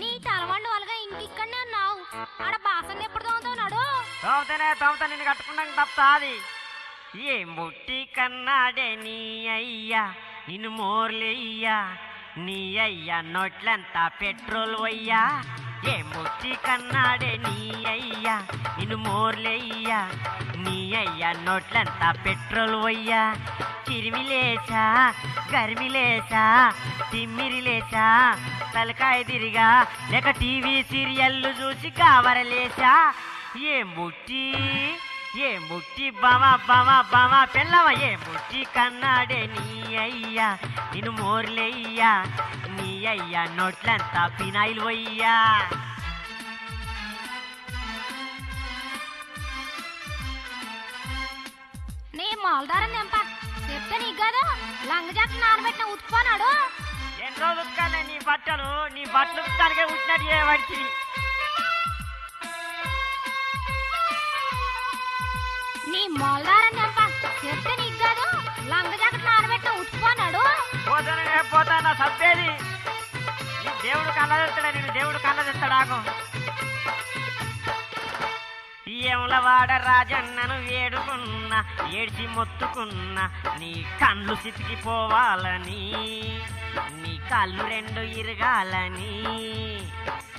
నీ తలవండు వాళ్ళగా ఇంకిక్కడనే ఉన్నావు. ఆడ బాసన్ ఎప్పుడు తోముతున్నాడు నడు తోమతనే తోమత నిన్ను కట్టుకున్నాక తప్ప అది ఏం బుట్టి కన్నాడే నీ అయ్యా నిన్ను మోర్లేయ్యా నీ అయ్యా నోట్లంతా పెట్రోల్ వయ్యా. ఏ ముక్తి కన్నాడే నీ అయ్యా. నిన్ను మోర్లేయ్యా. నీ అయ్యా నోట్లంతా పెట్రోల్ వయ్యా. తిరిమిలేసా గరిమిలేసా తిమ్మిరిలేసా తలకాయ తిరిగా లేక టీవీ సీరియల్లు చూసి కావరలేసా ఏ ముట్టి ఏం బుట్టి బమ బమ బమ పిల్లవ ఏం బుట్టి కన్నాడే నీ అయ్యా నిన్ను మోర్లేయ్యా నీ అయ్యా నోట్లంతా పినాయిల్ వయ్యా. నీ మాల్దారని నింప చెప్తే నీకు కాదు లంగ జాకెట్ నానబెట్టిన ఉతుకుపోనాడు ఎన్ని రోజులు ఉతకాలే నీ బట్టలు? నీ బట్టలు ఉతకానికే ఉట్టినట్టు చేయబడిచి నీ మాల్దారని నింప చెప్తే నీకు కాదు లంగ జాకెట్ నానబెట్టిన ఉతుకుపోనాడు పోతానే పోతానా సబ్బేది నీ దేవుడు కళ్ళ తెస్తాడా నేను దేవుడు కళ్ళ తెస్తాడాకు వాడ రాజన్నను వేడుకున్నా ఏడ్చి మొత్తుకున్నా నీ కళ్ళు సితికిపోవాలని నీ కళ్ళు రెండు ఇరగాలని.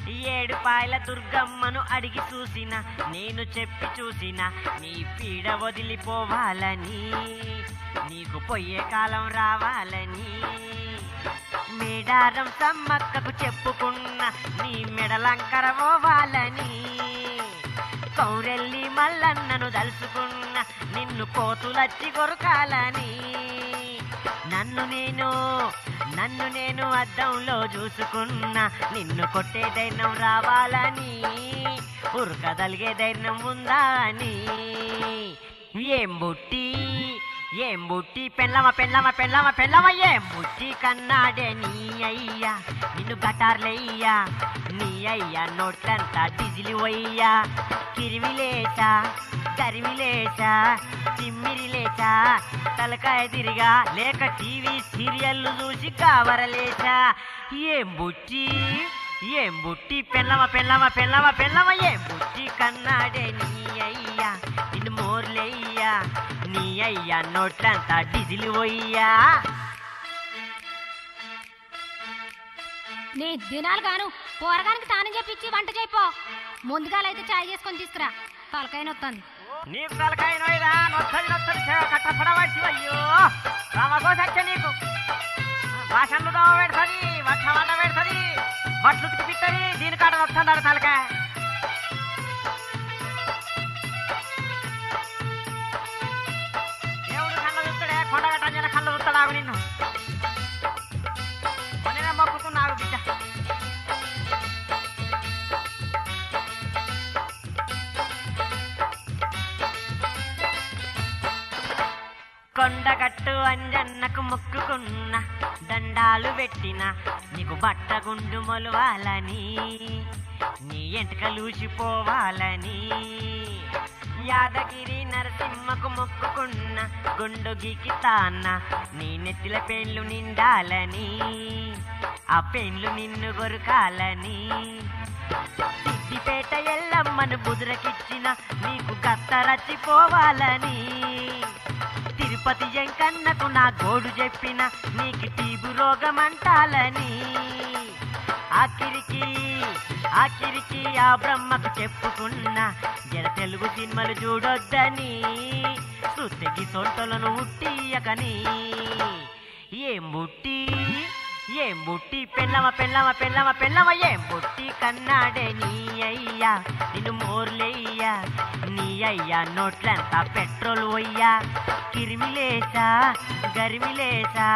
ఏడుపాయల దుర్గమ్మను అడిగి చూసిన నేను చెప్పి చూసిన నీ పీడ వదిలిపోవాలని నీకు పొయ్యే కాలం రావాలని. మేడారం సమ్మక్కకు చెప్పుకున్న నీ మెడలంకరవోవాలని కౌరెల్లి మల్లన్నను దలుచుకున్న నిన్ను కోతులచ్చి కొరకాలని. నన్ను నేను నన్ను నేను అద్దంలో చూసుకున్నా. నిన్ను కొట్టే ధైర్యం రావాలని ఉరకదలిగే ధైర్యం ఉందా అని. ఏం బుట్టి ఏం బుట్టి పెళ్ళమ పెళ్ళమ పెళ్ళమ పెళ్ళమ ఏం బుట్టి కన్నాడే నీ అయ్యా. నిన్ను గటార్లయ్యా నీ అయ్యా నోట్లంతా డిజిలి వయ్యా. కిరిమిలేసా గరిమిలేసా తిమ్మిరిలేసా తలకాయ తిరిగా లేక టీవీ సీరియల్లు చూసి కావరలేట ఏం బుట్టి ఏం బుట్టి పెళ్ళమ పెళ్ళమ పెళ్ళమ పెళ్ళమ ఏం బుట్టి కన్నాడే నీ అయ్యా. నిన్ను మోర్లేయ్యా. నీ అయ్యా నోట్లంతా డిజిల్ పోయ్యా. నీ దినాలు గాను పోరగానికి తాను చెప్పించి వంట చేయిపో. ముందుగాలైతే చాయ్ చేసుకొని తీసుకురా. తలకాయ నొత్తంది. నీకు తలకాయ నోయిదా కట్టపడబట్టి అయ్యో రామకోసచ్చ నీకు. భాషలు పెడుతుంది వట్ట వంట పెడుతుంది దీని కాడ తలకాయ. కొండగట్టు అంజన్నకు మొక్కుకున్న దండాలు పెట్టిన నీకు బట్టగుండు మొలవాలని నీ ఎంటకలూసిపోవాలని యాదగిరి నరసింహకు మొక్కుకున్న గుండు తాన్న నీ నెత్తిల పెండ్లు నిండాలని ఆ పెండ్లు నిన్ను గొరకాలని. సిద్దిపేట ఎల్లమ్మను బుదురకిచ్చిన నీకు కత్తరచ్చిపోవాలని తిరుపతి ఎంకన్నకు నా గోడు చెప్పిన నీకు టీబు రోగం అంటాలని ఆఖరికి ఆఖరికి ఆ బ్రహ్మకు చెప్పుకున్న జర తెలుగు సినిమాలు చూడొద్దని. సుత్తెకి సొంటలను ఉట్టియకని. ఏం బుట్టి ఏం బుట్టి పెళ్ళవ పెళ్ళవ పెళ్ళవ పెళ్ళవ ఏం బుట్టి కన్నాడే నీ అయ్యా నిన్ను మోర్లేయ్యా. నీ అయ్యా నోట్లంతా పెట్రోల్ పోయ్యా కిరిమిలేసా గరిమిలేసా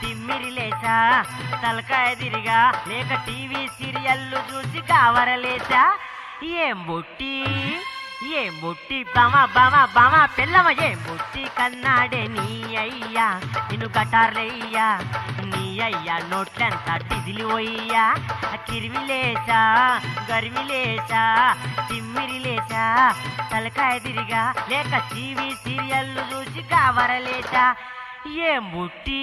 తిమ్మిరిలేసా తలకాయ తిరిగా లేక టీవీ సీరియల్లు చూసి కావరలేసా ఏం బుట్టి ఏ ముట్టి బావ బావ బావ పిల్లవ ఏ ముట్టి కన్నాడే నీ అయ్యా? నిన్ను గటార్లయ్యా నీ అయ్యా నోట్లంతా డిజిలి పోయ్యా కిరిమిలేసా గరిమిలేసా తిమ్మిరిలేసా తలకాయ తిరిగా లేక టీవీ సీరియల్లు చూసి కావరలేసా ఏ ముట్టి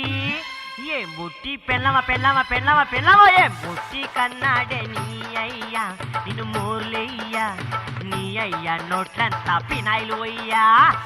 ఏ ముట్టి బుట్టి పెళ్ళమ పెళ్ళమ పెళ్ళమ ఏ ముట్టి కన్నాడే నీ băia, nu trența, pina lui ea